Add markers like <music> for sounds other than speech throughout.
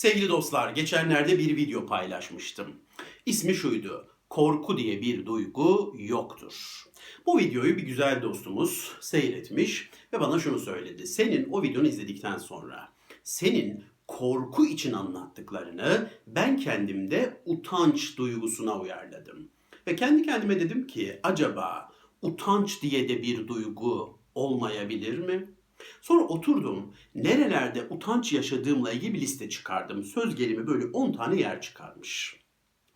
Sevgili dostlar, geçenlerde bir video paylaşmıştım. İsmi şuydu. Korku diye bir duygu yoktur. Bu videoyu bir güzel dostumuz seyretmiş ve bana şunu söyledi. Senin o videonu izledikten sonra senin korku için anlattıklarını ben kendimde utanç duygusuna uyarladım. Ve kendi kendime dedim ki acaba utanç diye de bir duygu olmayabilir mi? Sonra oturdum, nerelerde utanç yaşadığımla ilgili bir liste çıkardım. Söz gelimi böyle 10 tane yer çıkarmış.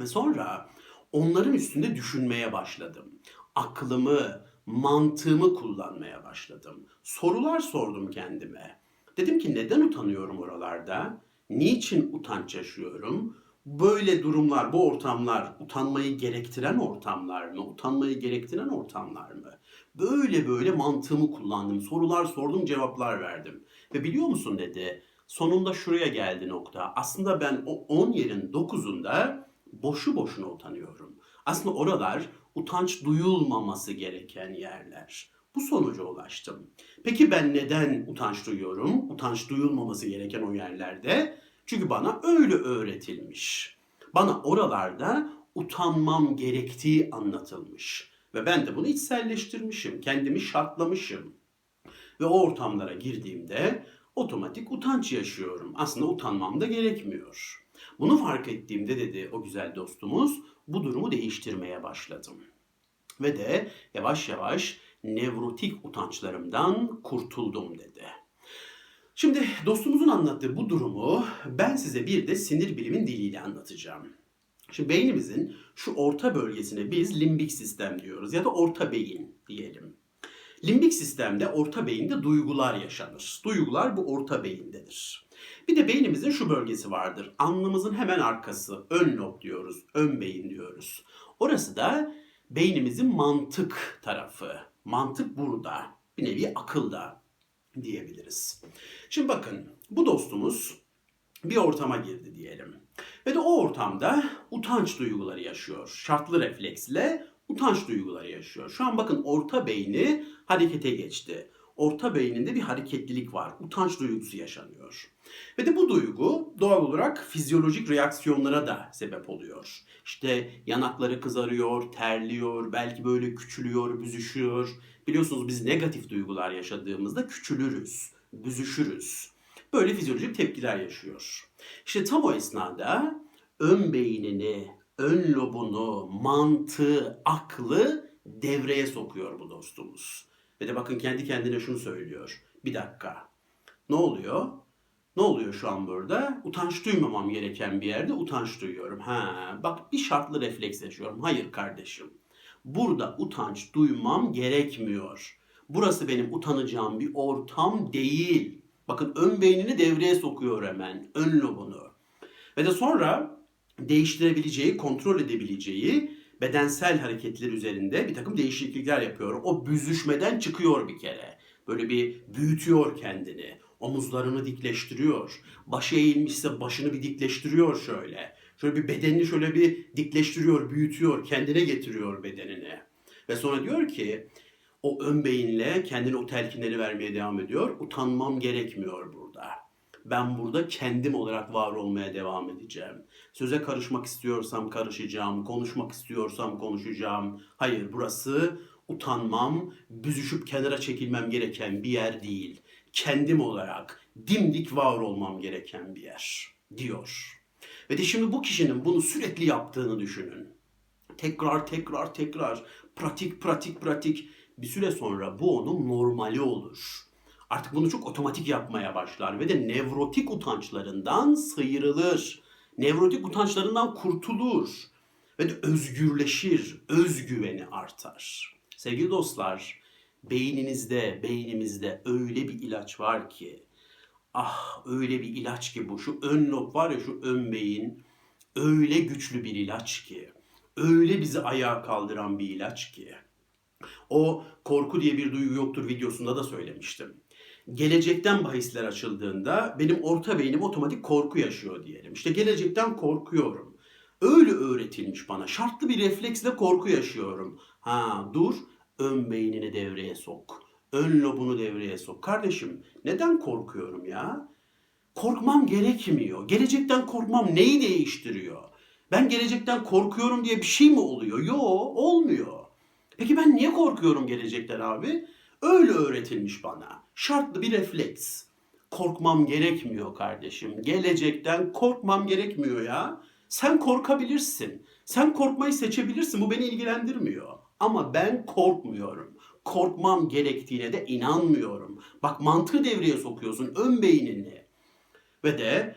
Ve sonra onların üstünde düşünmeye başladım. Aklımı, mantığımı kullanmaya başladım. Sorular sordum kendime. Dedim ki neden utanıyorum oralarda? Niçin utanç yaşıyorum? Böyle durumlar, bu ortamlar utanmayı gerektiren ortamlar mı? Utanmayı gerektiren ortamlar mı? Böyle böyle mantığımı kullandım. Sorular sordum, cevaplar verdim. Ve biliyor musun dedi. Sonunda şuraya geldi nokta. Aslında ben o 10 yerin 9'unda boşu boşuna utanıyorum. Aslında oralar utanç duyulmaması gereken yerler. Bu sonuca ulaştım. Peki ben neden utanç duyuyorum? Utanç duyulmaması gereken o yerlerde. Çünkü bana öyle öğretilmiş. Bana oralarda utanmam gerektiği anlatılmış. Ve ben de bunu içselleştirmişim, kendimi şartlamışım. Ve o ortamlara girdiğimde otomatik utanç yaşıyorum. Aslında utanmam da gerekmiyor. Bunu fark ettiğimde dedi o güzel dostumuz bu durumu değiştirmeye başladım. Ve de yavaş yavaş nevrotik utançlarımdan kurtuldum dedi. Şimdi dostumuzun anlattığı bu durumu ben size bir de sinir bilimin diliyle anlatacağım. Şimdi beynimizin şu orta bölgesine biz limbik sistem diyoruz ya da orta beyin diyelim. Limbik sistemde orta beyinde duygular yaşanır. Duygular bu orta beyindedir. Bir de beynimizin şu bölgesi vardır. Alnımızın hemen arkası. Ön lob diyoruz. Ön beyin diyoruz. Orası da beynimizin mantık tarafı. Mantık burada. Bir nevi akılda diyebiliriz. Şimdi bakın bu dostumuz bir ortama girdi diyelim. Ve de o ortamda utanç duyguları yaşıyor. Şartlı refleksle utanç duyguları yaşıyor. Şu an bakın orta beyni harekete geçti. Orta beyninde bir hareketlilik var. Utanç duygusu yaşanıyor. Ve de bu duygu doğal olarak fizyolojik reaksiyonlara da sebep oluyor. İşte yanakları kızarıyor, terliyor, belki böyle küçülüyor, büzüşüyor. Biliyorsunuz biz negatif duygular yaşadığımızda küçülürüz, büzüşürüz. Böyle fizyolojik tepkiler yaşıyor. İşte tam o esnada ön beynini, ön lobunu, mantığı, aklı devreye sokuyor bu dostumuz. Ve de bakın kendi kendine şunu söylüyor. Bir dakika. Ne oluyor? Ne oluyor şu an burada? Utanç duymamam gereken bir yerde utanç duyuyorum. Ha, bak bir şartlı refleks yaşıyorum. Hayır kardeşim. Burada utanç duymam gerekmiyor. Burası benim utanacağım bir ortam değil. Bakın ön beynini devreye sokuyor hemen. Ön lobunu. Ve de sonra değiştirebileceği, kontrol edebileceği bedensel hareketler üzerinde bir takım değişiklikler yapıyor. O büzüşmeden çıkıyor bir kere. Böyle bir büyütüyor kendini. Omuzlarını dikleştiriyor. Başı eğilmişse başını bir dikleştiriyor şöyle. Şöyle bir bedenini şöyle bir dikleştiriyor, büyütüyor, kendine getiriyor bedenini. Ve sonra diyor ki o ön beyinle kendine o telkinleri vermeye devam ediyor. Utanmam gerekmiyor burada. Ben burada kendim olarak var olmaya devam edeceğim. Söze karışmak istiyorsam karışacağım, konuşmak istiyorsam konuşacağım. Hayır burası utanmam, büzüşüp kenara çekilmem gereken bir yer değil. Kendim olarak dimdik var olmam gereken bir yer diyor. Ve de şimdi bu kişinin bunu sürekli yaptığını düşünün. Tekrar tekrar tekrar pratik pratik pratik bir süre sonra bu onun normali olur. Artık bunu çok otomatik yapmaya başlar ve de nevrotik utançlarından sıyrılır. Nevrotik utançlarından kurtulur ve de özgürleşir, özgüveni artar. Sevgili dostlar, beyninizde, beynimizde öyle bir ilaç var ki, ah öyle bir ilaç ki bu, şu ön lob var ya şu ön beyin, öyle güçlü bir ilaç ki, öyle bizi ayağa kaldıran bir ilaç ki. O korku diye bir duygu yoktur videosunda da söylemiştim. Gelecekten bahisler açıldığında benim orta beynim otomatik korku yaşıyor diyelim. İşte gelecekten korkuyorum. Öyle öğretilmiş bana. Şartlı bir refleksle korku yaşıyorum. Ha dur ön beynini devreye sok. Ön lobunu devreye sok. Kardeşim neden korkuyorum ya? Korkmam gerekmiyor. Gelecekten korkmam neyi değiştiriyor? Ben gelecekten korkuyorum diye bir şey mi oluyor? Yo, olmuyor. Peki ben niye korkuyorum gelecekten abi? Öyle öğretilmiş bana. Şartlı bir refleks. Korkmam gerekmiyor kardeşim. Gelecekten korkmam gerekmiyor ya. Sen korkabilirsin. Sen korkmayı seçebilirsin. Bu beni ilgilendirmiyor. Ama ben korkmuyorum. Korkmam gerektiğine de inanmıyorum. Bak mantığı devreye sokuyorsun ön beynini. Ve de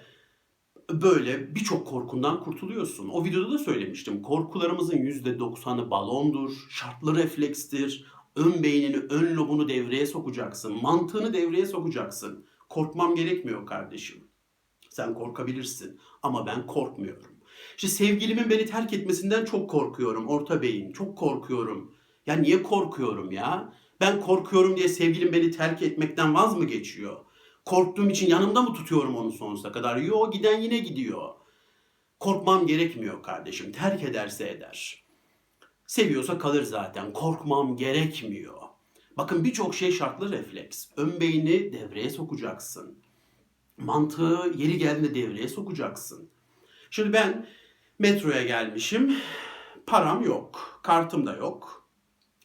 böyle birçok korkundan kurtuluyorsun. O videoda da söylemiştim. Korkularımızın %90'ı balondur, şartlı reflekstir. Ön beynini, ön lobunu devreye sokacaksın. Mantığını devreye sokacaksın. Korkmam gerekmiyor kardeşim. Sen korkabilirsin ama ben korkmuyorum. İşte sevgilimin beni terk etmesinden çok korkuyorum. Orta beyin. Çok korkuyorum. Ya niye korkuyorum ya? Ben korkuyorum diye sevgilim beni terk etmekten vaz mı geçiyor? Korktuğum için yanımda mı tutuyorum onu sonsuza kadar? Yo giden yine gidiyor. Korkmam gerekmiyor kardeşim. Terk ederse eder. Seviyorsa kalır zaten. Korkmam gerekmiyor. Bakın birçok şey şartlı refleks. Ön beyni devreye sokacaksın. Mantığı yeri geldiğinde devreye sokacaksın. Şimdi ben metroya gelmişim. Param yok. Kartım da yok.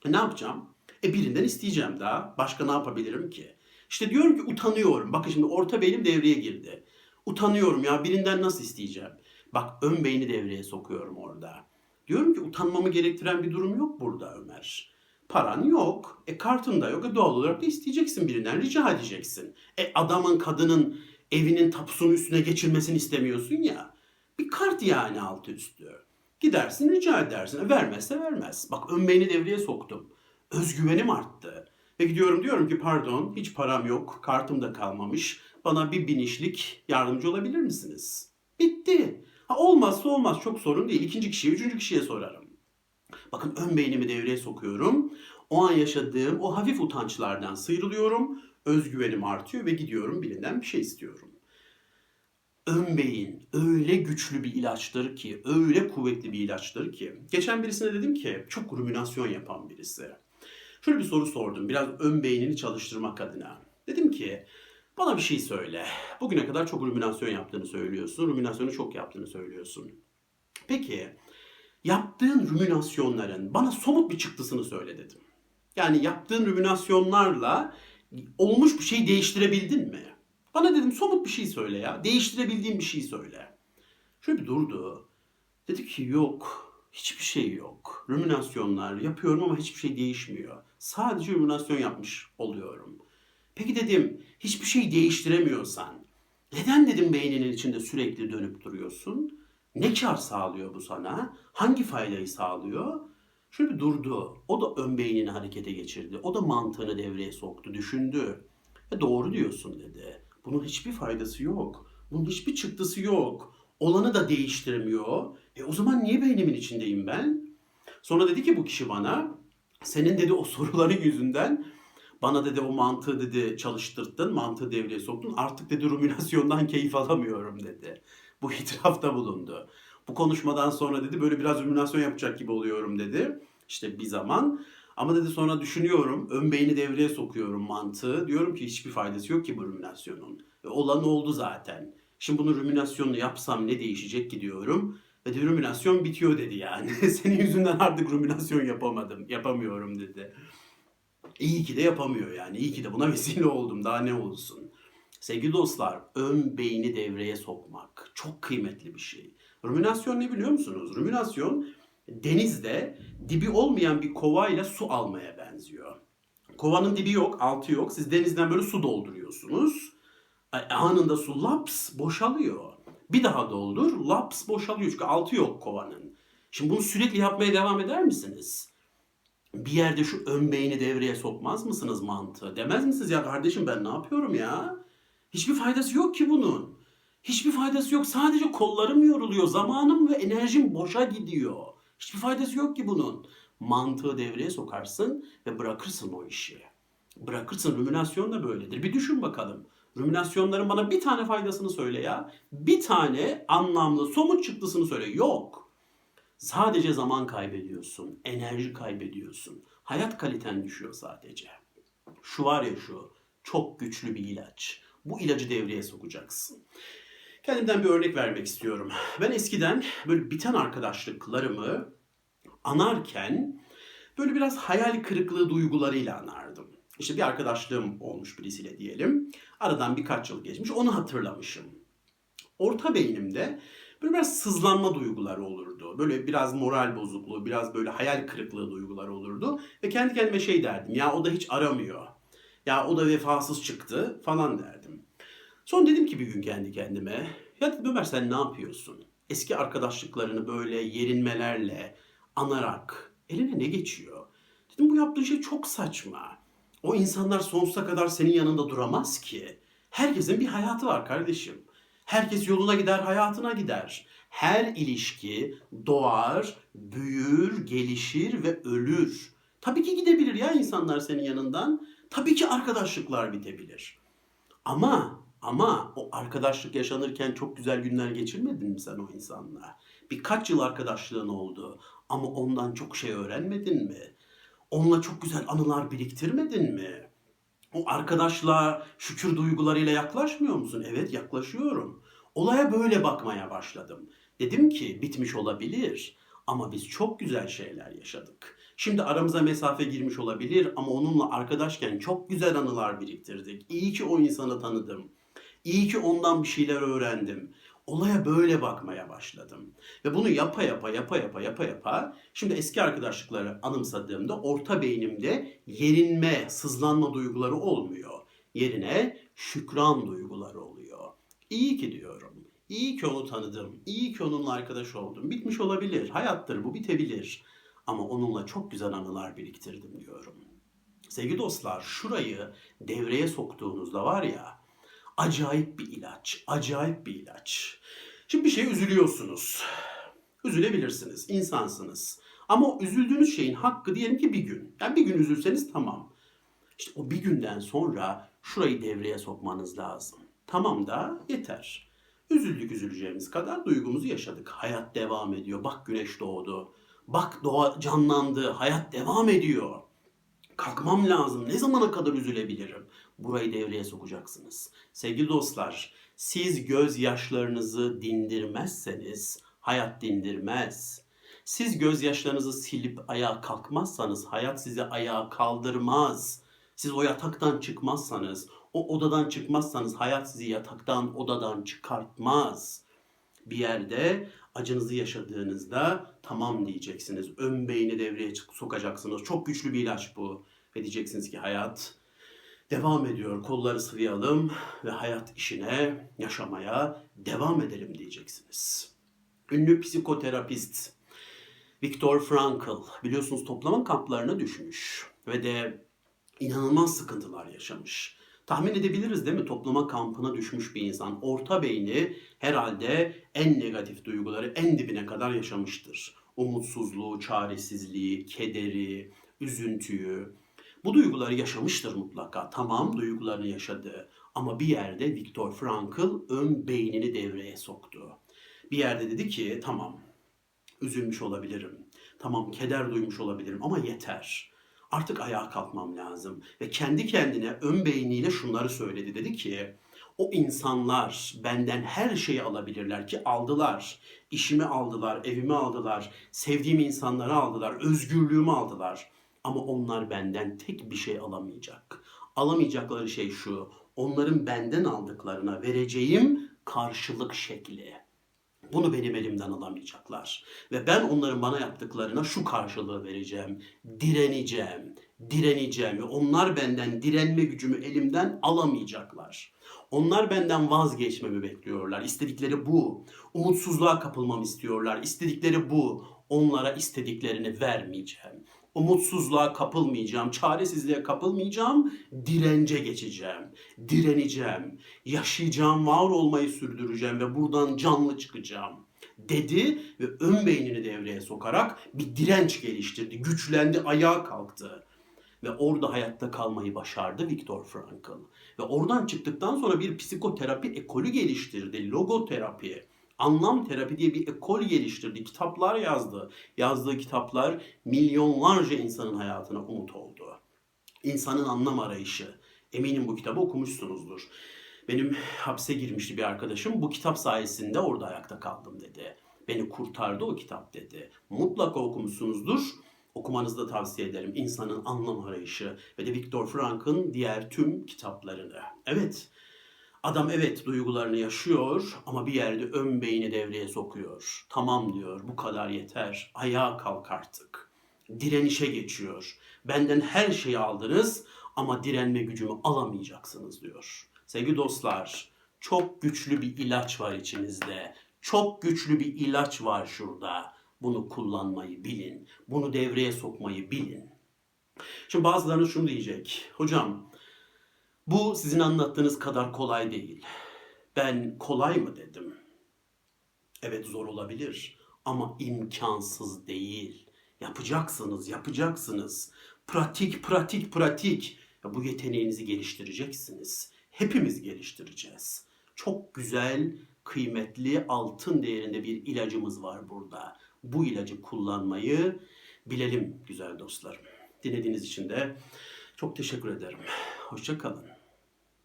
E ne yapacağım? E birinden isteyeceğim daha. Başka ne yapabilirim ki? İşte diyorum ki utanıyorum. Bakın şimdi orta beynim devreye girdi. Utanıyorum ya birinden nasıl isteyeceğim? Bak ön beyni devreye sokuyorum orada. Diyorum ki utanmamı gerektiren bir durum yok burada Ömer. Paran yok. E kartın da yok. E doğal olarak da isteyeceksin birinden. Rica edeceksin. E adamın kadının evinin tapusunun üstüne geçirmesini istemiyorsun ya. Bir kart yani altı üstü. Gidersin rica edersin. E vermezse vermez. Bak ön beyni devreye soktum. Özgüvenim arttı. Ve gidiyorum diyorum ki pardon hiç param yok. Kartım da kalmamış. Bana bir binişlik yardımcı olabilir misiniz? Bitti. Ha, olmazsa olmaz çok sorun değil. İkinci kişiye, üçüncü kişiye sorarım. Bakın ön beynimi devreye sokuyorum. O an yaşadığım o hafif utançlardan sıyrılıyorum. Özgüvenim artıyor ve gidiyorum birinden bir şey istiyorum. Ön beyin öyle güçlü bir ilaçtır ki, öyle kuvvetli bir ilaçtır ki. Geçen birisine dedim ki, çok ruminasyon yapan birisi. Şöyle bir soru sordum, biraz ön beynini çalıştırmak adına. Dedim ki, bana bir şey söyle. Bugüne kadar çok ruminasyon yaptığını söylüyorsun, ruminasyonu çok yaptığını söylüyorsun. Peki, yaptığın ruminasyonların bana somut bir çıktısını söyle dedim. Yani yaptığın ruminasyonlarla olmuş bir şey değiştirebildin mi? Bana dedim somut bir şey söyle ya. Değiştirebildiğin bir şey söyle. Şöyle bir durdu. Dedi ki yok. Hiçbir şey yok. Ruminasyonlar yapıyorum ama hiçbir şey değişmiyor. Sadece ruminasyon yapmış oluyorum. Peki dedim hiçbir şey değiştiremiyorsan neden dedim beyninin içinde sürekli dönüp duruyorsun? Ne kar sağlıyor bu sana? Hangi faydayı sağlıyor? Şöyle bir durdu. O da ön beynini harekete geçirdi. O da mantığını devreye soktu, düşündü. E doğru diyorsun dedi. Bunun hiçbir faydası yok. Bunun hiçbir çıktısı yok. Olanı da değiştirmiyor. E o zaman niye beynimin içindeyim ben? Sonra dedi ki bu kişi bana, senin dedi o soruların yüzünden bana dedi o mantığı dedi çalıştırttın, mantığı devreye soktun. Artık dedi ruminasyondan <laughs> keyif alamıyorum dedi. Bu itirafta bulundu. Bu konuşmadan sonra dedi böyle biraz ruminasyon yapacak gibi oluyorum dedi. İşte bir zaman. Ama dedi sonra düşünüyorum, ön beyni devreye sokuyorum mantığı. Diyorum ki hiçbir faydası yok ki bu ruminasyonun. E, olan oldu zaten. Şimdi bunu ruminasyonunu yapsam ne değişecek ki diyorum. Ve de ruminasyon bitiyor dedi yani. <laughs> Senin yüzünden artık ruminasyon yapamadım, yapamıyorum dedi. İyi ki de yapamıyor yani. İyi ki de buna <laughs> vesile oldum. Daha ne olsun. Sevgili dostlar, ön beyni devreye sokmak çok kıymetli bir şey. Ruminasyon ne biliyor musunuz? Ruminasyon denizde dibi olmayan bir kovayla su almaya benziyor. Kovanın dibi yok, altı yok. Siz denizden böyle su dolduruyorsunuz. E, Anında su laps boşalıyor. Bir daha doldur, laps boşalıyor çünkü altı yok kovanın. Şimdi bunu sürekli yapmaya devam eder misiniz? Bir yerde şu ön beyni devreye sokmaz mısınız mantığı? Demez misiniz ya kardeşim ben ne yapıyorum ya? Hiçbir faydası yok ki bunun. Hiçbir faydası yok. Sadece kollarım yoruluyor. Zamanım ve enerjim boşa gidiyor. Hiçbir faydası yok ki bunun. Mantığı devreye sokarsın ve bırakırsın o işi. Bırakırsın. Ruminasyon da böyledir. Bir düşün bakalım. Ruminasyonların bana bir tane faydasını söyle ya. Bir tane anlamlı, somut çıktısını söyle. Yok. Sadece zaman kaybediyorsun. Enerji kaybediyorsun. Hayat kaliten düşüyor sadece. Şu var ya şu. Çok güçlü bir ilaç. Bu ilacı devreye sokacaksın. Kendimden bir örnek vermek istiyorum. Ben eskiden böyle biten arkadaşlıklarımı anarken böyle biraz hayal kırıklığı duygularıyla anardım. İşte bir arkadaşlığım olmuş birisiyle diyelim. Aradan birkaç yıl geçmiş. Onu hatırlamışım. Orta beynimde böyle biraz sızlanma duyguları olurdu. Böyle biraz moral bozukluğu, biraz böyle hayal kırıklığı duyguları olurdu. Ve kendi kendime şey derdim. Ya o da hiç aramıyor. Ya o da vefasız çıktı falan derdim. Sonra dedim ki bir gün kendi kendime. Ya dedim Ömer sen ne yapıyorsun? Eski arkadaşlıklarını böyle yerinmelerle anarak eline ne geçiyor? Dedim bu yaptığın şey çok saçma. O insanlar sonsuza kadar senin yanında duramaz ki. Herkesin bir hayatı var kardeşim. Herkes yoluna gider, hayatına gider. Her ilişki doğar, büyür, gelişir ve ölür. Tabii ki gidebilir ya insanlar senin yanından. Tabii ki arkadaşlıklar bitebilir. Ama ama o arkadaşlık yaşanırken çok güzel günler geçirmedin mi sen o insanla? Birkaç yıl arkadaşlığın oldu ama ondan çok şey öğrenmedin mi? Onunla çok güzel anılar biriktirmedin mi? O arkadaşla şükür duygularıyla yaklaşmıyor musun? Evet yaklaşıyorum. Olaya böyle bakmaya başladım. Dedim ki bitmiş olabilir ama biz çok güzel şeyler yaşadık. Şimdi aramıza mesafe girmiş olabilir ama onunla arkadaşken çok güzel anılar biriktirdik. İyi ki o insanı tanıdım. İyi ki ondan bir şeyler öğrendim. Olaya böyle bakmaya başladım. Ve bunu yapa yapa yapa yapa yapa yapa şimdi eski arkadaşlıkları anımsadığımda orta beynimde yerinme, sızlanma duyguları olmuyor. Yerine şükran duyguları oluyor. İyi ki diyorum. İyi ki onu tanıdım. İyi ki onunla arkadaş oldum. Bitmiş olabilir. Hayattır bu bitebilir. Ama onunla çok güzel anılar biriktirdim diyorum. Sevgili dostlar şurayı devreye soktuğunuzda var ya acayip bir ilaç. Acayip bir ilaç. Şimdi bir şeye üzülüyorsunuz. Üzülebilirsiniz. insansınız. Ama o üzüldüğünüz şeyin hakkı diyelim ki bir gün. Yani bir gün üzülseniz tamam. İşte o bir günden sonra şurayı devreye sokmanız lazım. Tamam da yeter. Üzüldük üzüleceğimiz kadar duygumuzu yaşadık. Hayat devam ediyor. Bak güneş doğdu. Bak doğa canlandı. Hayat devam ediyor. Kalkmam lazım. Ne zamana kadar üzülebilirim? Burayı devreye sokacaksınız. Sevgili dostlar, siz gözyaşlarınızı dindirmezseniz hayat dindirmez. Siz gözyaşlarınızı silip ayağa kalkmazsanız hayat sizi ayağa kaldırmaz. Siz o yataktan çıkmazsanız, o odadan çıkmazsanız hayat sizi yataktan, odadan çıkartmaz. Bir yerde acınızı yaşadığınızda tamam diyeceksiniz. Ön beyni devreye sokacaksınız. Çok güçlü bir ilaç bu. Ve diyeceksiniz ki hayat devam ediyor. Kolları sıvayalım ve hayat işine, yaşamaya devam edelim diyeceksiniz. Ünlü psikoterapist Viktor Frankl biliyorsunuz toplama kamplarına düşmüş ve de inanılmaz sıkıntılar yaşamış. Tahmin edebiliriz değil mi? Toplama kampına düşmüş bir insan. Orta beyni herhalde en negatif duyguları en dibine kadar yaşamıştır. Umutsuzluğu, çaresizliği, kederi, üzüntüyü. Bu duyguları yaşamıştır mutlaka. Tamam duygularını yaşadı. Ama bir yerde Viktor Frankl ön beynini devreye soktu. Bir yerde dedi ki tamam üzülmüş olabilirim. Tamam keder duymuş olabilirim ama yeter. Artık ayağa kalkmam lazım. Ve kendi kendine ön beyniyle şunları söyledi. Dedi ki o insanlar benden her şeyi alabilirler ki aldılar. İşimi aldılar, evimi aldılar, sevdiğim insanları aldılar, özgürlüğümü aldılar. Ama onlar benden tek bir şey alamayacak. Alamayacakları şey şu. Onların benden aldıklarına vereceğim karşılık şekli. Bunu benim elimden alamayacaklar. Ve ben onların bana yaptıklarına şu karşılığı vereceğim. Direneceğim. Direneceğim. Onlar benden direnme gücümü elimden alamayacaklar. Onlar benden vazgeçmemi bekliyorlar. İstedikleri bu. Umutsuzluğa kapılmam istiyorlar. İstedikleri bu. Onlara istediklerini vermeyeceğim. Umutsuzluğa kapılmayacağım, çaresizliğe kapılmayacağım, dirence geçeceğim, direneceğim, yaşayacağım, var olmayı sürdüreceğim ve buradan canlı çıkacağım dedi ve ön beynini devreye sokarak bir direnç geliştirdi, güçlendi, ayağa kalktı. Ve orada hayatta kalmayı başardı Viktor Frankl. Ve oradan çıktıktan sonra bir psikoterapi ekolü geliştirdi, logoterapi anlam terapi diye bir ekol geliştirdi. Kitaplar yazdı. Yazdığı kitaplar milyonlarca insanın hayatına umut oldu. İnsanın anlam arayışı. Eminim bu kitabı okumuşsunuzdur. Benim hapse girmişti bir arkadaşım. Bu kitap sayesinde orada ayakta kaldım dedi. Beni kurtardı o kitap dedi. Mutlaka okumuşsunuzdur. Okumanızı da tavsiye ederim. İnsanın Anlam Arayışı ve de Viktor Frankl'ın diğer tüm kitaplarını. Evet, adam evet duygularını yaşıyor ama bir yerde ön beyni devreye sokuyor. Tamam diyor, bu kadar yeter. Ayağa kalk artık. Direnişe geçiyor. Benden her şeyi aldınız ama direnme gücümü alamayacaksınız diyor. Sevgili dostlar, çok güçlü bir ilaç var içinizde. Çok güçlü bir ilaç var şurada. Bunu kullanmayı bilin. Bunu devreye sokmayı bilin. Şimdi bazılarınız şunu diyecek. Hocam bu sizin anlattığınız kadar kolay değil. Ben kolay mı dedim? Evet zor olabilir ama imkansız değil. Yapacaksınız, yapacaksınız. Pratik, pratik, pratik. Ya bu yeteneğinizi geliştireceksiniz. Hepimiz geliştireceğiz. Çok güzel, kıymetli, altın değerinde bir ilacımız var burada. Bu ilacı kullanmayı bilelim güzel dostlarım. Dinlediğiniz için de çok teşekkür ederim. Hoşça kalın.